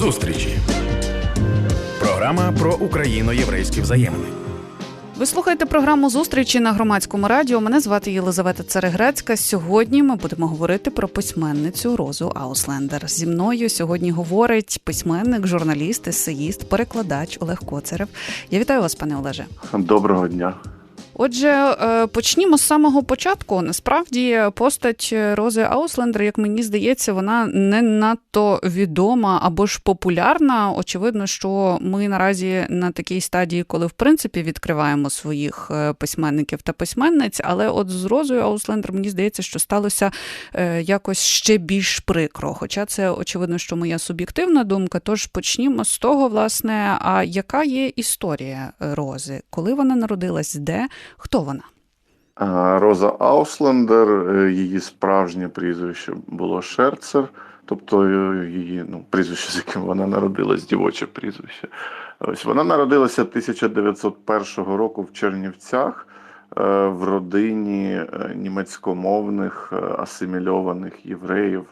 Зустрічі. Програма про україно-єврейські взаємини. Ви слухаєте програму зустрічі на громадському радіо. Мене звати Єлизавета Царегрецька. Сьогодні ми будемо говорити про письменницю Розу Ауслендер. Зі мною сьогодні говорить письменник, журналіст, есеїст, перекладач Олег Коцарев. Я вітаю вас, пане Олеже. Доброго дня. Отже, е, почнімо з самого початку. Насправді, постать Рози Ауслендер, як мені здається, вона не надто відома або ж популярна. Очевидно, що ми наразі на такій стадії, коли в принципі відкриваємо своїх е, письменників та письменниць. Але от з Розою Ауслендер мені здається, що сталося е, якось ще більш прикро. Хоча це очевидно, що моя суб'єктивна думка. Тож почнімо з того, власне, а яка є історія Рози, коли вона народилась, де? Хто вона? Роза Ауслендер, е, її справжнє прізвище було Шерцер, тобто е, її ну, прізвище, з яким вона народилась, дівоче прізвище. Ось Вона народилася 1901 року в Чернівцях е, в родині німецькомовних асимільованих євреїв.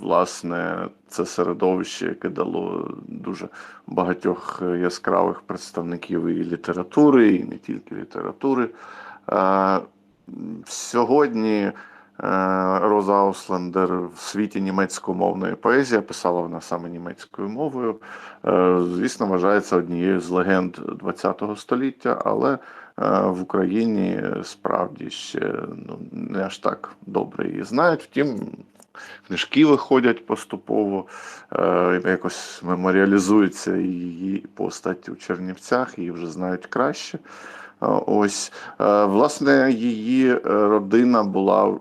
Власне, це середовище, яке дало дуже багатьох яскравих представників і літератури, і не тільки літератури. Сьогодні Роза Ауслендер в світі німецькомовної поезії писала вона саме німецькою мовою. Звісно, вважається однією з легенд ХХ століття, але в Україні справді ще ну, не аж так добре її знають. Втім, книжки виходять поступово, якось меморіалізується її постать у Чернівцях, її вже знають краще. Ось власне її е, родина була е,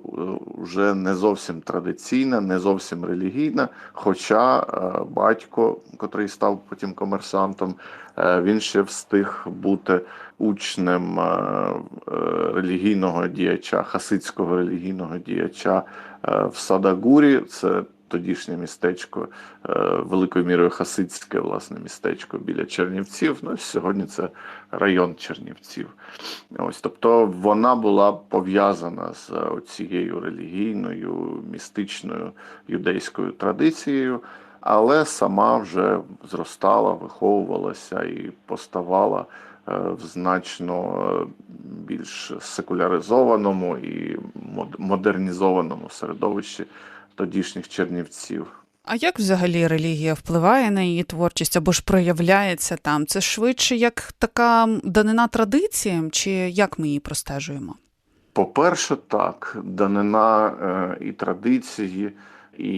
вже не зовсім традиційна, не зовсім релігійна. Хоча е, батько, котрий став потім комерсантом, він ще встиг бути учнем релігійного діяча, хасидського релігійного діяча в Садагурі. Це тодішнє містечко, е, великою мірою хасидське власне містечко біля Чернівців. Ну, Сьогодні це район Чернівців. Ось, Тобто вона була пов'язана з цією релігійною, містичною юдейською традицією. Але сама вже зростала, виховувалася і поставала е, в значно більш секуляризованому і модернізованому середовищі тодішніх чернівців. А як взагалі релігія впливає на її творчість або ж проявляється там? Це швидше як така данина традиціям, чи як ми її простежуємо? По-перше, так, данина е, і традиції, і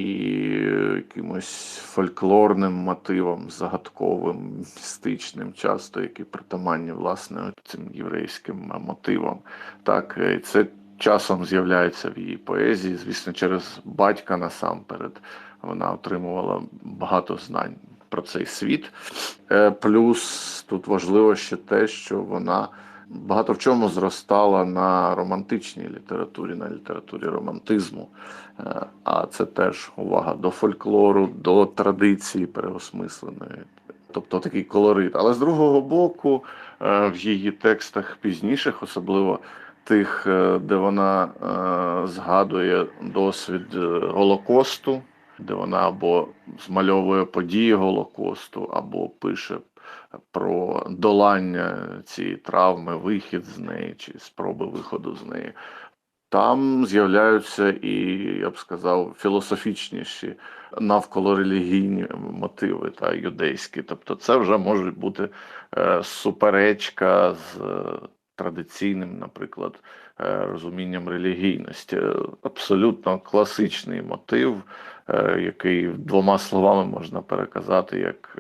якимось фольклорним мотивом, загадковим, містичним, часто які притаманні власне цим єврейським мотивам. Так, е, це часом з'являється в її поезії. Звісно, через батька насамперед вона отримувала багато знань про цей світ. Е, плюс тут важливо ще те, що вона багато в чому зростала на романтичній літературі, на літературі романтизму. Е, а це теж увага до фольклору, до традиції переосмисленої. Тобто такий колорит. Але з другого боку, е, в її текстах пізніших, особливо тих, е, де вона згадує досвід Голокосту, де вона або змальовує події Голокосту, або пише про долання цієї травми, вихід з неї чи спроби виходу з неї. Там з'являються і, я б сказав, філософічніші навколо релігійні мотиви та юдейські. Тобто, це вже може бути суперечка з традиційним, наприклад, е, розумінням релігійності. Абсолютно класичний мотив, е, який двома словами можна переказати, як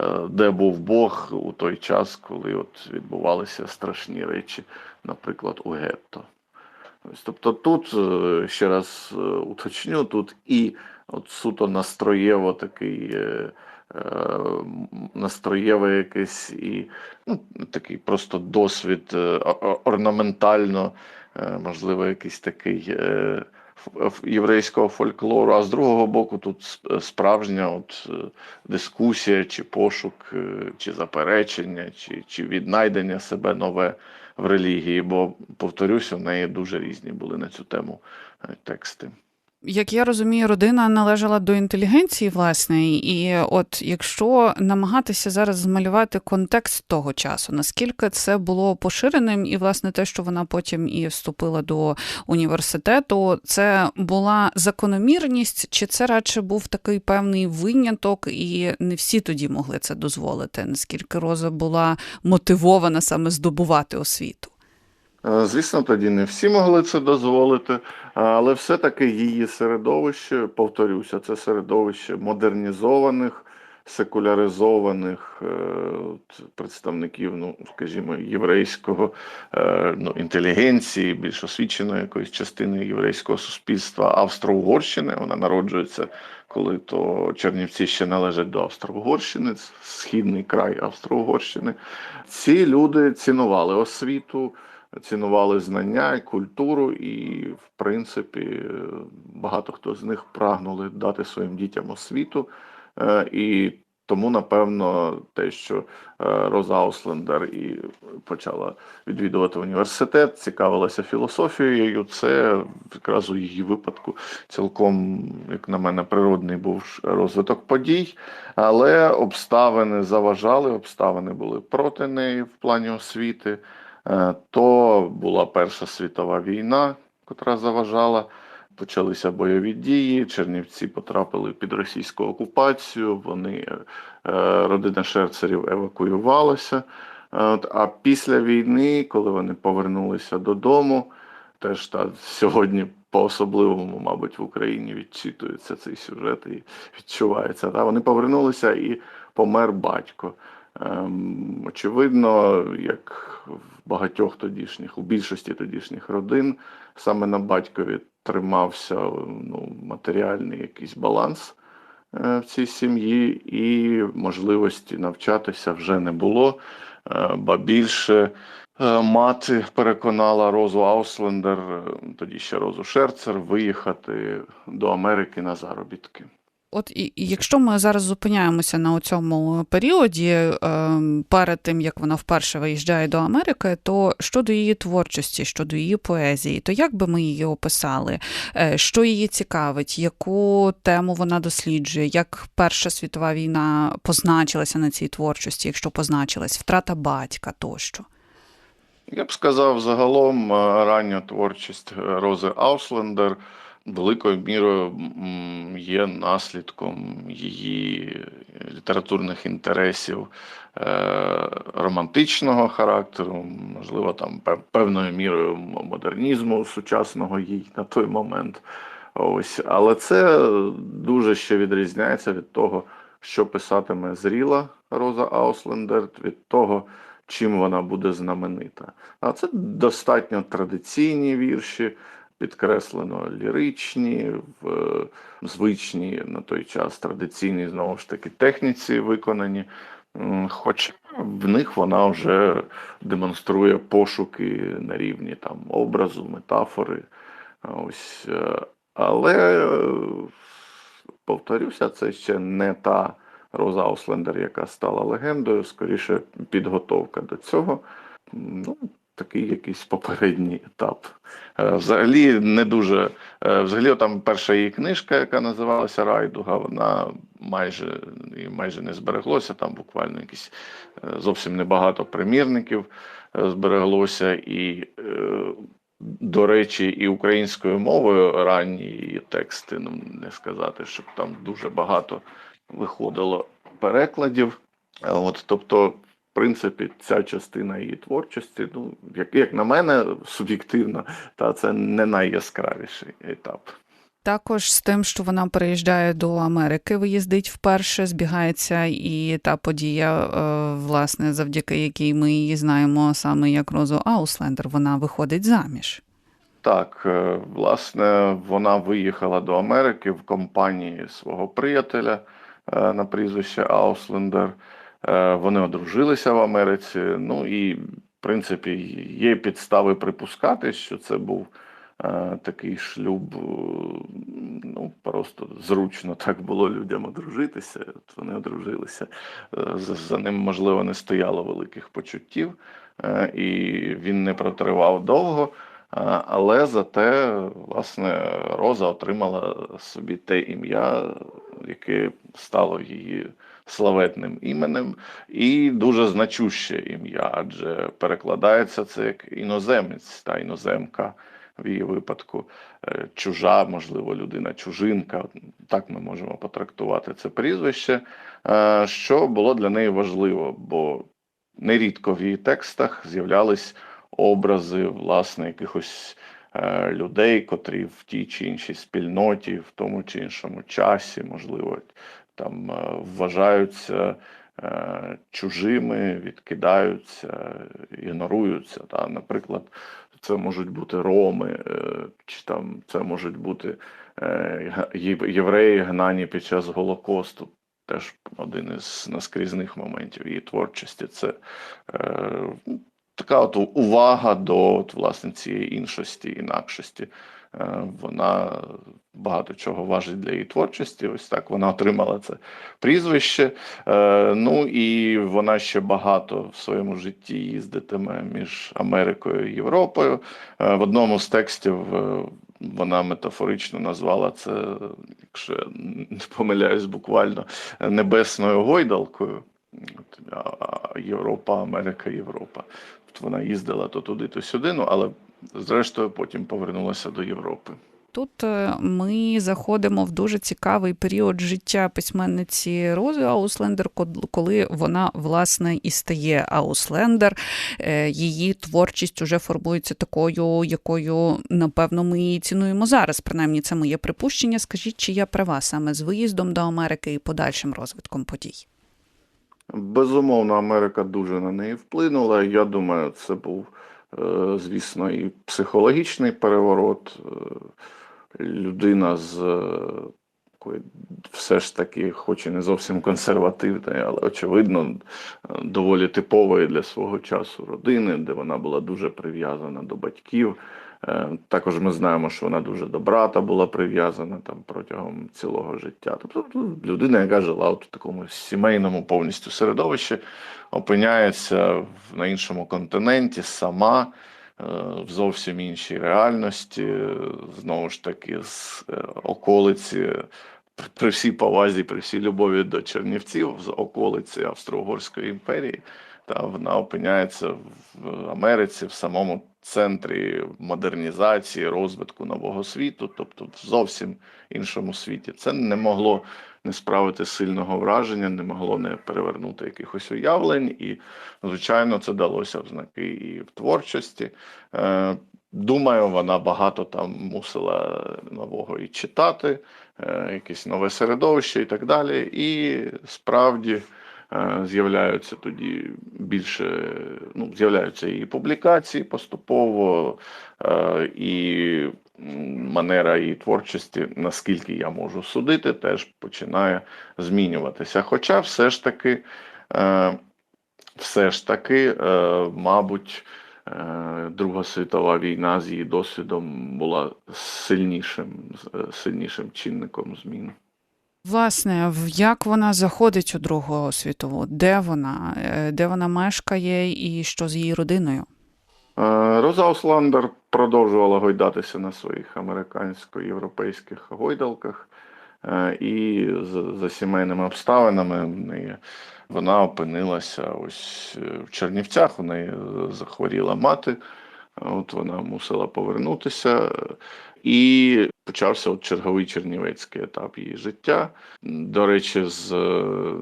е, де був Бог у той час, коли от відбувалися страшні речі, наприклад, у гетто. Тобто тут, ще раз уточню, тут і от суто настроєво такий Е, настроєве якесь і ну, такий просто досвід е, орнаментально, е, можливо, якийсь такий єврейського фольклору. А з другого боку, тут справжня от дискусія, чи пошук, чи заперечення, чи, чи віднайдення себе нове в релігії. Бо, повторюся, в неї дуже різні були на цю тему тексти. Як я розумію, родина належала до інтелігенції, власне, і от якщо намагатися зараз змалювати контекст того часу, наскільки це було поширеним, і власне те, що вона потім і вступила до університету, це була закономірність, чи це радше був такий певний виняток, і не всі тоді могли це дозволити? Наскільки Роза була мотивована саме здобувати освіту? Е, Звісно, тоді не всі могли це дозволити, але все-таки її середовище, повторюся, це середовище модернізованих, секуляризованих е, представників, ну, скажімо, єврейського е, ну, інтелігенції, більш освіченої якоїсь частини єврейського суспільства Австро-Угорщини. Вона народжується, коли то Чернівці ще належать до Австро-Угорщини, східний край Австро-Угорщини. Ці люди цінували освіту цінували знання і культуру, і, в принципі, багато хто з них прагнули дати своїм дітям освіту. Е, І тому, напевно, те, що е, Роза Ауслендер і почала відвідувати університет, цікавилася філософією, це якраз у її випадку цілком, як на мене, природний був розвиток подій, але обставини заважали, обставини були проти неї в плані освіти. Е, То була Перша світова війна, котра заважала. Почалися бойові дії. Чернівці потрапили під російську окупацію. Вони е, родина шерцерів евакуювалася. А після війни, коли вони повернулися додому, теж та сьогодні по-особливому, мабуть, в Україні відчитується цей сюжет і відчувається. Та вони повернулися і помер батько. Ем, Очевидно, як в багатьох тодішніх, у більшості тодішніх родин, саме на батькові тримався ну, матеріальний якийсь баланс е, в цій сім'ї, і можливості навчатися вже не було. Е, Ба більше е, мати переконала Розу Ауслендер, тоді ще Розу Шерцер, виїхати до Америки на заробітки. От і, якщо ми зараз зупиняємося на цьому періоді, е, перед тим як вона вперше виїжджає до Америки, то щодо її творчості, щодо її поезії, то як би ми її описали? Е, що її цікавить, яку тему вона досліджує, як Перша світова війна позначилася на цій творчості, якщо позначилась, втрата батька тощо? Я б сказав, загалом е, рання творчість Рози Ауслендер великою мірою є наслідком її літературних інтересів е, романтичного характеру, можливо, там певною мірою модернізму сучасного їй на той момент. Ось, але це дуже ще відрізняється від того, що писатиме зріла Роза Ауслендер, від того, чим вона буде знаменита. А це достатньо традиційні вірші, підкреслено ліричні, в звичній на той час традиційній знову ж таки техніці виконані. Хоча в них вона вже демонструє пошуки на рівні там образу, метафори. Ось, е, але е, повторюся, це ще не та Роза Ауслендер, яка стала легендою, скоріше підготовка до цього. Ну, такий якийсь попередній етап. Е, Взагалі не дуже. е, Взагалі, там перша її книжка, яка називалася Райдуга, вона майже і майже не збереглося. Там буквально якісь е, зовсім небагато примірників збереглося. І, до речі, і українською мовою ранні її тексти, ну не сказати, щоб там дуже багато виходило перекладів. От, тобто, принципі, ця частина її творчості, ну, як, як на мене, суб'єктивно, та це не найяскравіший етап. Також з тим, що вона переїжджає до Америки, виїздить вперше, збігається і та подія, е, власне, завдяки якій ми її знаємо саме як Розу Ауслендер, вона виходить заміж. Так, е, власне, вона виїхала до Америки в компанії свого приятеля е, на прізвище Ауслендер. Е, Вони одружилися в Америці. Ну і, в принципі, є підстави припускати, що це був е, такий шлюб. е, Ну, просто зручно так було людям одружитися. От вони одружилися. За, ним, можливо, не стояло великих почуттів, і він не протривав довго. Але зате, власне, Роза отримала собі те ім'я, яке стало її славетним іменем, і дуже значуще ім'я, адже перекладається це як іноземець та іноземка в її випадку, е, чужа, можливо, людина, чужинка. Так ми можемо потрактувати це прізвище, е, що було для неї важливо, бо нерідко в її текстах з'являлись образи власне якихось е, людей, котрі в тій чи іншій спільноті, в тому чи іншому часі, можливо, там е, вважаються е, чужими, відкидаються, ігноруються. Та, Наприклад, це можуть бути роми, е, чи там це можуть бути євреї, гнані під час Голокосту. Теж один із наскрізних моментів її творчості. Це е, така от увага до от, власне цієї іншості, інакшості. Е, Вона багато чого важить для її творчості. Ось так вона отримала це прізвище. Е, Ну і вона ще багато в своєму житті їздитиме між Америкою і Європою. Е, В одному з текстів вона метафорично назвала це, якщо я не помиляюсь, буквально небесною гойдалкою. Європа, Америка, Європа. От вона їздила то туди, то сюди, ну але зрештою потім повернулася до Європи. Тут е, ми заходимо в дуже цікавий період життя письменниці Рози Ауслендер, код- коли вона власне і стає Ауслендер. Е, Її творчість уже формується такою, якою напевно ми її цінуємо зараз. Принаймні, це моє припущення. Скажіть, чи я права саме з виїздом до Америки і подальшим розвитком подій? Безумовно, Америка дуже на неї вплинула. Я думаю, це був, звісно, і психологічний переворот. Е, Людина з е, все ж таки, хоч і не зовсім консервативної, але очевидно, е, доволі типової для свого часу родини, де вона була дуже прив'язана до батьків. Е, Також ми знаємо, що вона дуже до брата була прив'язана там протягом цілого життя. Тобто ну, людина, яка жила в такому сімейному повністю середовищі, опиняється на іншому континенті сама е, в зовсім іншій реальності, знову ж таки, з е, околиці. При всій повазі, при всій любові до Чернівців з околиці Австро-Угорської імперії, та вона опиняється в Америці в самому центрі модернізації, розвитку нового світу, тобто в зовсім іншому світі. Це не могло не справити сильного враження, не могло не перевернути якихось уявлень, і, звичайно, це далося в знаки і в творчості. Е, Думаю, вона багато там мусила нового і читати, е, якесь нове середовище і так далі. І справді з'являються тоді більше, ну, з'являються і публікації поступово, е, і манера її творчості, наскільки я можу судити, теж починає змінюватися. Хоча все ж таки, е, все ж таки, е, мабуть, е, Друга світова війна з її досвідом була сильнішим, е, сильнішим чинником змін. Власне, як вона заходить у Другу світову? Де вона? Е, Де вона мешкає і що з її родиною? Е, Роза Осландер продовжувала гойдатися на своїх американсько-європейських гойдалках, е, і за, сімейними обставинами вона опинилася ось в Чернівцях. У неї захворіла мати. От вона мусила повернутися, і почався от черговий чернівецький етап її життя. До речі, з е,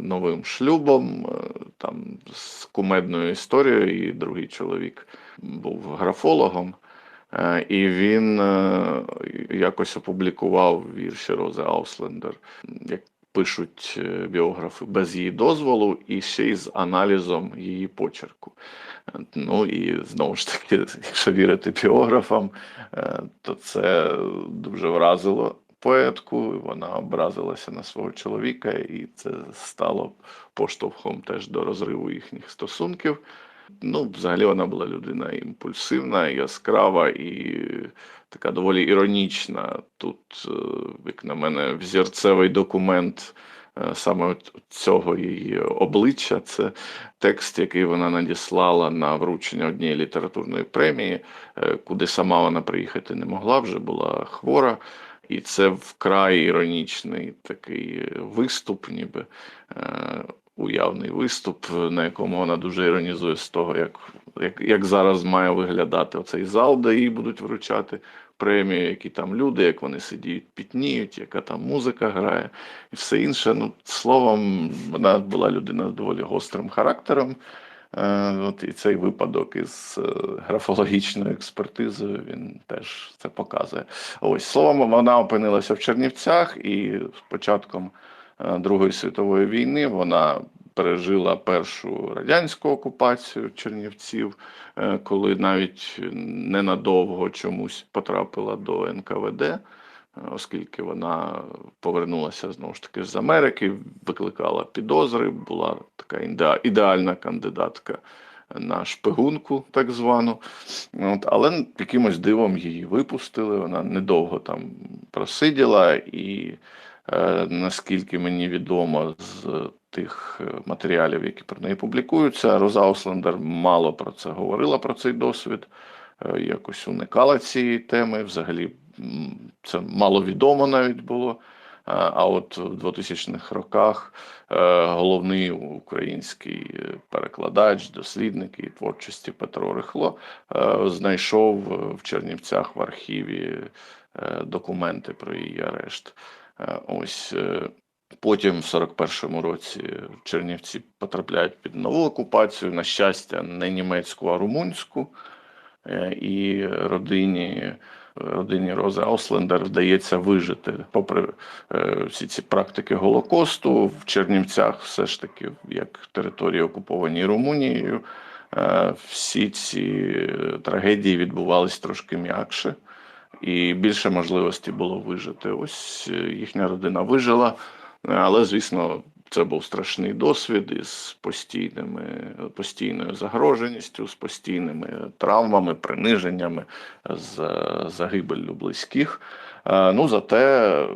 новим шлюбом, е, там з кумедною історією, її другий чоловік був графологом, е, і він якось опублікував вірші Рози Ауслендер, пишуть е, біографи, без її дозволу і ще й з аналізом її почерку. Е, Ну і знову ж таки, якщо вірити біографам, е, то це дуже вразило поетку. Вона образилася на свого чоловіка, і це стало поштовхом теж до розриву їхніх стосунків. Ну, взагалі вона була людина імпульсивна, яскрава і така доволі іронічна. Тут, е, як на мене, взірцевий документ е, саме цього її обличчя. Це текст, який вона надіслала на вручення однієї літературної премії, е, куди сама вона приїхати не могла, вже була хвора. І це вкрай іронічний такий виступ, ніби уявний виступ, на якому вона дуже іронізує з того, як, як, як зараз має виглядати оцей зал, де їй будуть вручати премію, які там люди, як вони сидіють, пітніють, яка там музика грає і все інше. Ну, словом, вона була людина з доволі гострим характером. Е, От і цей випадок із е, графологічною експертизою він теж це показує. Ось словом, вона опинилася в Чернівцях, і з початком е, Другої світової війни вона пережила першу радянську окупацію Чернівців, е, коли навіть ненадовго чомусь потрапила до НКВД. е, Оскільки вона повернулася знову ж таки з Америки, викликала підозри, була така ідеальна кандидатка на шпигунку, так звану. От, але якимось дивом її випустили. Вона недовго там просиділа, і е, наскільки мені відомо з тих е, матеріалів, які про неї публікуються, Роза Ослендер мало про це говорила, про цей досвід, е, якось уникала цієї теми. Взагалі це маловідомо навіть було. А от в 2000-х роках е, головний український е, перекладач, дослідник і творчості Петро Рихло е, знайшов в Чернівцях в архіві е, документи про її арешт. Е, Ось е, потім, в 41-му році, Чернівці потрапляють під нову окупацію, на щастя, не німецьку, а румунську. Е, І родині, родині Рози Ауслендер вдається вижити, попри всі ці практики Голокосту в Чернівцях, все ж таки, як території окуповані Румунією, всі ці трагедії відбувались трошки м'якше, і більше можливості було вижити. Ось е, їхня родина вижила, але, звісно, це був страшний досвід із постійними, постійною загроженістю, з постійними травмами, приниженнями, з загибеллю близьких. Е, Ну, зате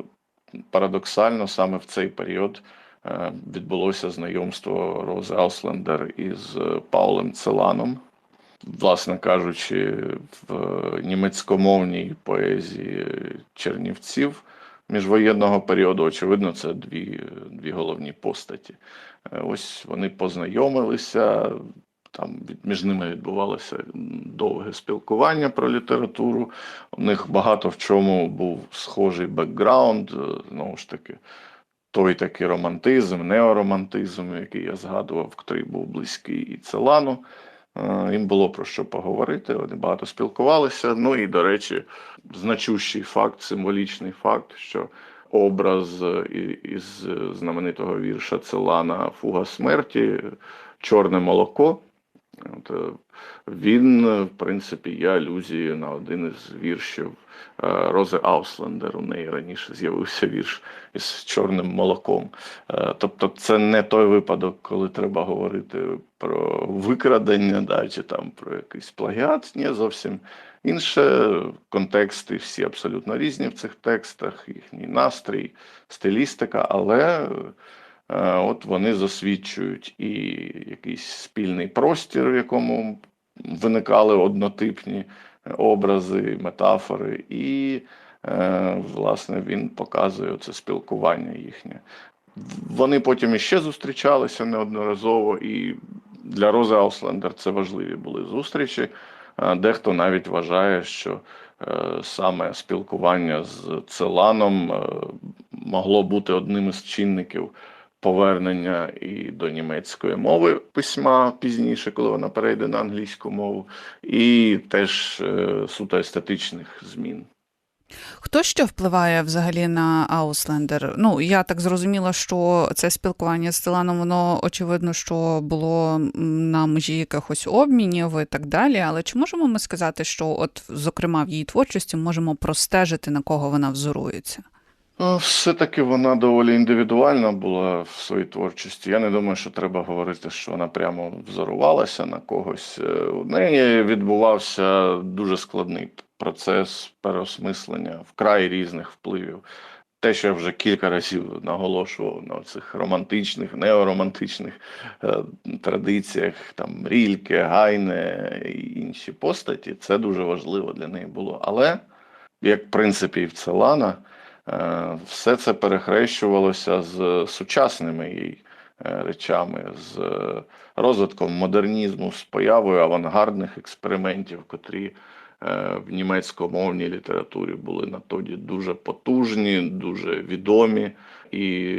парадоксально саме в цей період е, відбулося знайомство Рози Ауслендер із Паулем Целаном. Власне кажучи, в німецькомовній поезії Чернівців міжвоєнного періоду, очевидно, це дві, дві головні постаті. Е, Ось вони познайомилися, там між ними відбувалося довге спілкування про літературу. У них багато в чому був схожий бекграунд, е, знову ж таки. Той такий романтизм, неоромантизм, який я згадував, який був близький і Целану. Е, Їм було про що поговорити, вони багато спілкувалися. Ну і, до речі, значущий факт, символічний факт, що образ е, із е, знаменитого вірша Целана Фуга смерті, Чорне молоко. От, е, він, е, в принципі, є алюзією на один із віршів е, Рози Ауслендер. У неї раніше з'явився вірш із чорним молоком. Тобто, це не той випадок, коли треба говорити про викрадення, да, чи там про якийсь плагіат. Ні, зовсім інше. Контексти всі абсолютно різні в цих текстах, їхній настрій, стилістика, але. Е, От вони засвідчують і якийсь спільний простір, в якому виникали однотипні образи, метафори, і, е, власне, він показує це спілкування їхнє. Вони потім іще зустрічалися неодноразово, і для Рози Ауслендер це важливі були зустрічі. Е, Дехто навіть вважає, що е, саме спілкування з Целаном е, могло бути одним із чинників повернення і до німецької мови письма пізніше, коли вона перейде на англійську мову, і теж е, суто естетичних змін. Хто ще впливає взагалі на Ауслендер? Ну, я так зрозуміла, що це спілкування з Целаном, воно очевидно, що було на межі якихось обмінів і так далі. Але чи можемо ми сказати, що, от, зокрема, в її творчості можемо простежити, на кого вона взорується? Ну, Все-таки вона доволі індивідуальна була в своїй творчості. Я не думаю, що треба говорити, що вона прямо взорувалася на когось. Е, У неї відбувався дуже складний процес переосмислення вкрай різних впливів. те, що я вже кілька разів наголошував на цих романтичних, неоромантичних е, традиціях, там Рільке, Гайне і інші постаті, це дуже важливо для неї було. Але, як в принципі і в Целана, все це перехрещувалося з сучасними їй е, речами, з е, розвитком модернізму, з появою авангардних експериментів, котрі е, в німецькомовній літературі були на тоді дуже потужні, дуже відомі. І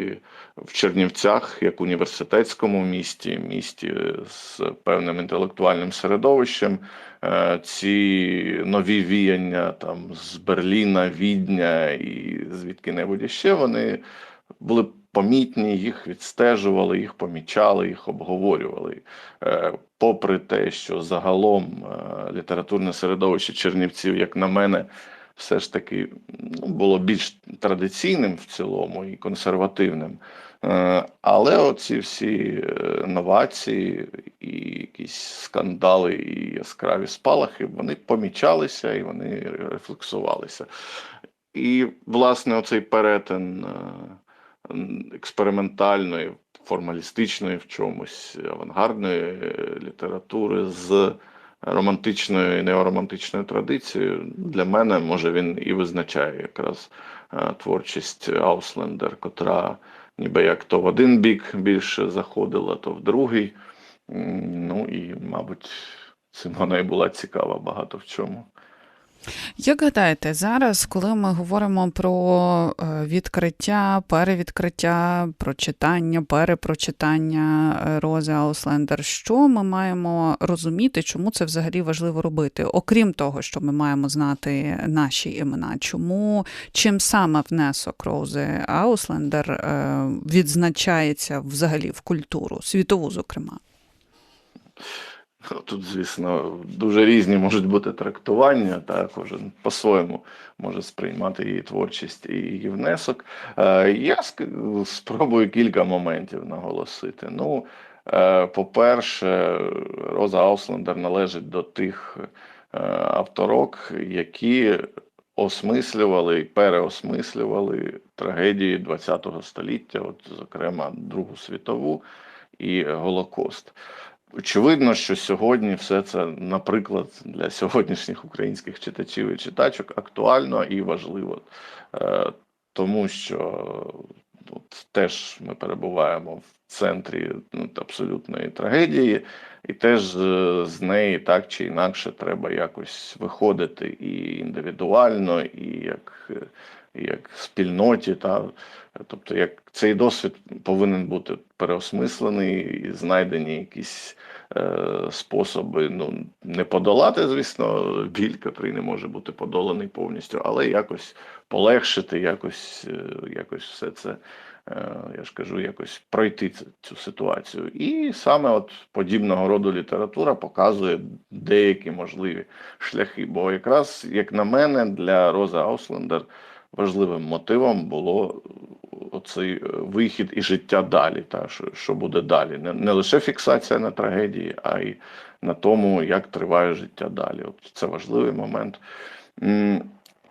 в Чернівцях, як університетському місті, місті з певним інтелектуальним середовищем, е, ці нові віяння там з Берліна, Відня і звідки-небудь ще вони були помітні, їх відстежували, їх помічали, їх обговорювали. Е, Попри те, що загалом е, літературне середовище Чернівців, як на мене, все ж таки ну, було більш традиційним в цілому і консервативним. Е, Але оці всі е, новації і якісь скандали і яскраві спалахи, вони помічалися і вони рефлексувалися. І, власне, оцей перетин е, експериментальної, формалістичної в чомусь авангардної літератури з романтичною і неоромантичною традицією, для мене, може, він і визначає якраз творчість Ауслендер, котра ніби як то в один бік більше заходила, то в другий. Ну і, мабуть, цим вона і була цікава багато в чому. Як гадаєте, зараз, коли ми говоримо про е, відкриття, перевідкриття, прочитання, перепрочитання е, Рози Ауслендер, що ми маємо розуміти, чому це взагалі важливо робити? Окрім того, що ми маємо знати наші імена, чому чим саме внесок Рози Ауслендер е, відзначається взагалі в культуру, світову, зокрема? Тут, звісно, дуже різні можуть бути трактування, та кожен по-своєму може сприймати її творчість і її внесок. Е, Я спробую кілька моментів наголосити. Ну, е, по-перше, Роза Ауслендер належить до тих е, авторок, які осмислювали і переосмислювали трагедії ХХ століття, от, зокрема Другу світову і Голокост. Очевидно, що сьогодні все це, наприклад, для сьогоднішніх українських читачів і читачок актуально і важливо, Е, тому що от, теж ми перебуваємо в центрі ну, абсолютної трагедії, і теж е, з неї так чи інакше треба якось виходити і індивідуально, і як, і як спільноті. Та, тобто, як цей досвід повинен бути переосмислений і знайдені якісь е, способи ну, не подолати, звісно, біль, який не може бути подоланий повністю, але якось полегшити, якось, е, якось все це, е, я ж кажу, якось пройти цю, цю ситуацію. І саме от подібного роду література показує деякі можливі шляхи. Бо якраз, як на мене, для Рози Ауслендер важливим мотивом було оцей е, вихід і життя далі, та що, що буде далі. Не, не лише фіксація на трагедії, а й на тому, як триває життя далі. От це важливий момент.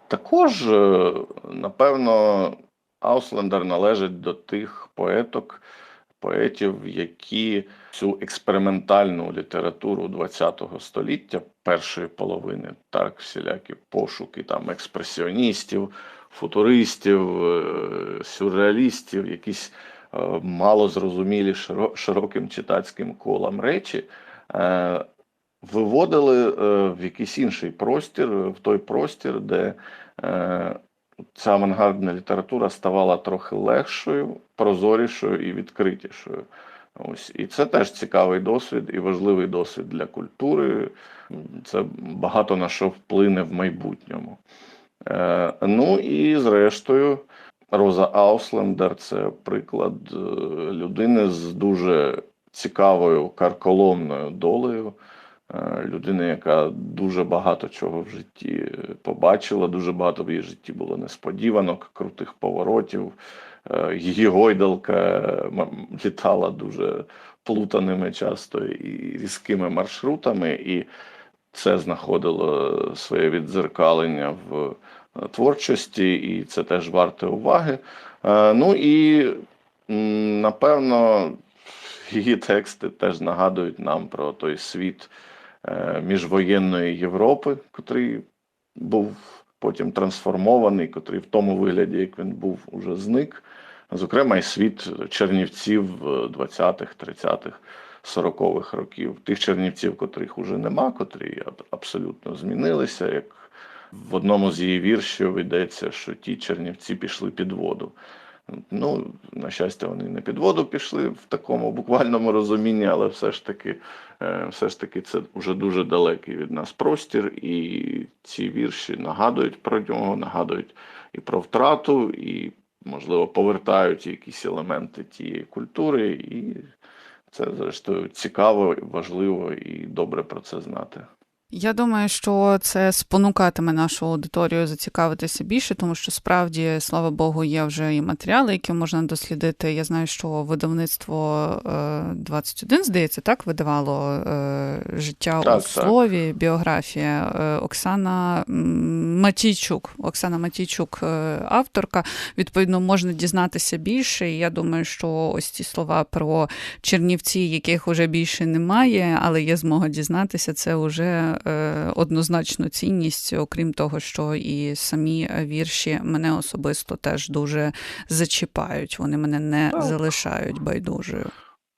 Також, е, напевно, Ауслендер належить до тих поеток, поетів, які цю експериментальну літературу ХХ століття, першої половини, так, всілякі пошуки там експресіоністів, футуристів, е, сюрреалістів, якісь е, малозрозумілі широ- широким читацьким колам речі, е, виводили в якийсь інший простір, в той простір, де ця авангардна література ставала трохи легшою, прозорішою і відкритішою. Ось і це теж цікавий досвід і важливий досвід для культури. Це багато на що вплине в майбутньому. Е, ну і зрештою, Роза Ауслендер це приклад е, людини з дуже цікавою карколомною долею. Е, Людина, яка дуже багато чого в житті побачила, дуже багато в її житті було несподіванок, крутих поворотів. Її гойдалка літала дуже плутаними часто і різкими маршрутами, і це знаходило своє віддзеркалення в е, творчості, і це теж варте уваги. Е, Ну і напевно її тексти теж нагадують нам про той світ е, міжвоєнної Європи, котрий був потім трансформований, котрий в тому вигляді, як він був, уже зник. Зокрема, і світ чернівців 20-х, 30-х, 40-х років. Тих чернівців, котрих уже нема, котрі абсолютно змінилися. Як в одному з її віршів йдеться, що ті чернівці пішли під воду. Ну, на щастя, вони не під воду пішли в такому буквальному розумінні, але все ж таки, е, все ж таки, це вже дуже далекий від нас простір, і ці вірші нагадують про нього, нагадують і про втрату, і, можливо, повертають якісь елементи тієї культури, і це, зрештою, цікаво, важливо і добре про це знати. Я думаю, що це спонукатиме нашу аудиторію зацікавитися більше, тому що справді, слава Богу, є вже і матеріали, які можна дослідити. Я знаю, що видавництво е, 21, здається, так видавало е, життя Так, у так. слові, біографія. Е, Оксана Матійчук. Оксана Матійчук, е, авторка. Відповідно, можна дізнатися більше. І я думаю, що ось ці слова про Чернівці, яких уже більше немає, але є змога дізнатися, це вже е, однозначно цінність, окрім того, що і самі е, вірші мене особисто теж дуже зачіпають. Вони мене не залишають байдужою.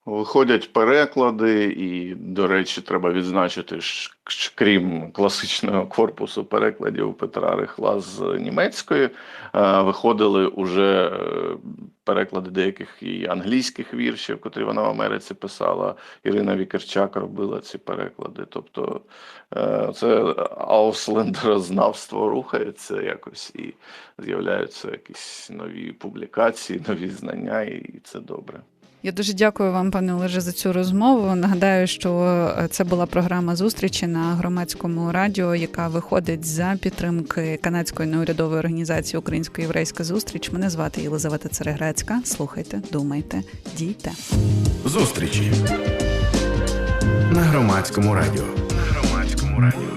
Виходять переклади, і, до речі, треба відзначити, що крім класичного корпусу перекладів Петра Рихла з німецької, е, виходили уже е, переклади деяких і англійських віршів, котрі вона в Америці писала. Ірина Вікерчак робила ці переклади. Тобто е, це ауслендерознавство рухається якось і з'являються якісь нові публікації, нові знання, і це добре. Я дуже дякую вам, пане Олеже, за цю розмову. Нагадаю, що е, це була програма зустрічі на громадському радіо, яка виходить за підтримки канадської неурядової організації Українсько-єврейська зустріч. Мене звати Єлизавета Церегрецька. Слухайте, думайте, дійте. Зустрічі на громадському радіо. На громадському радіо.